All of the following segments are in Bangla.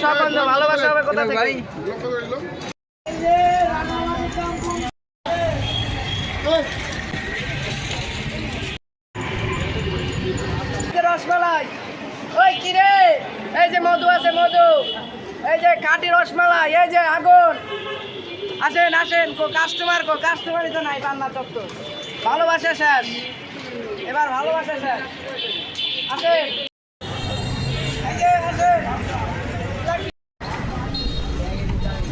সব ভালোবাসা হবে কোথা থেকে? রসমালাই? ওই কি রে? এই যে মধু আছে মধু। এই যে খাঁটি রসমালাই এই যে আগুন। আসেন আসেন কো কাস্টমার কো কাস্টমারই তো নাই পান্না তত্ত্ব ভালোবাসা শেষ। এবার ভালোবাসা শেষ। আসেন এই যে আসেন এই ভাই কি লাগছে আসেন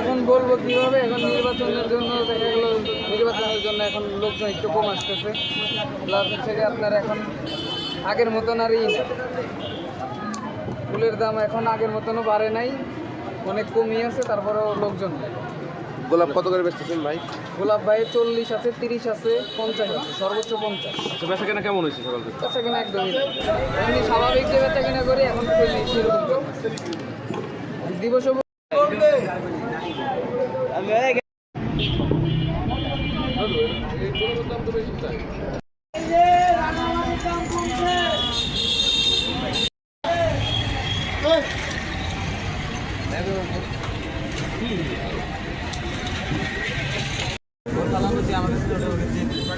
এখন বলব এখন নির্বাচনের জন্য দেখা গেলো নির্বাচনের জন্য এখন লোকজন একটু কম আসতেছে। প্লাস আপনার এখন আগের মতন আর ফুলের দাম এখন আগের মতনও বাড়ে নাই, অনেক কমই আছে, তারপরেও লোকজন। গোলাপ কত করে বেচতেছেন ভাই? গোলাপ ভাই চল্লিশ আছে তিরিশ আছে পঞ্চাশ আছে সর্বোচ্চ পঞ্চাশ। আচ্ছা বেচা কেনা কেমন হয়েছে সকাল থেকে? বেচা কিনা একদমই না। এমনি স্বাভাবিক যে বেচা কিনা করি এখন সেরকম চলতেছে। দিবস আমাদের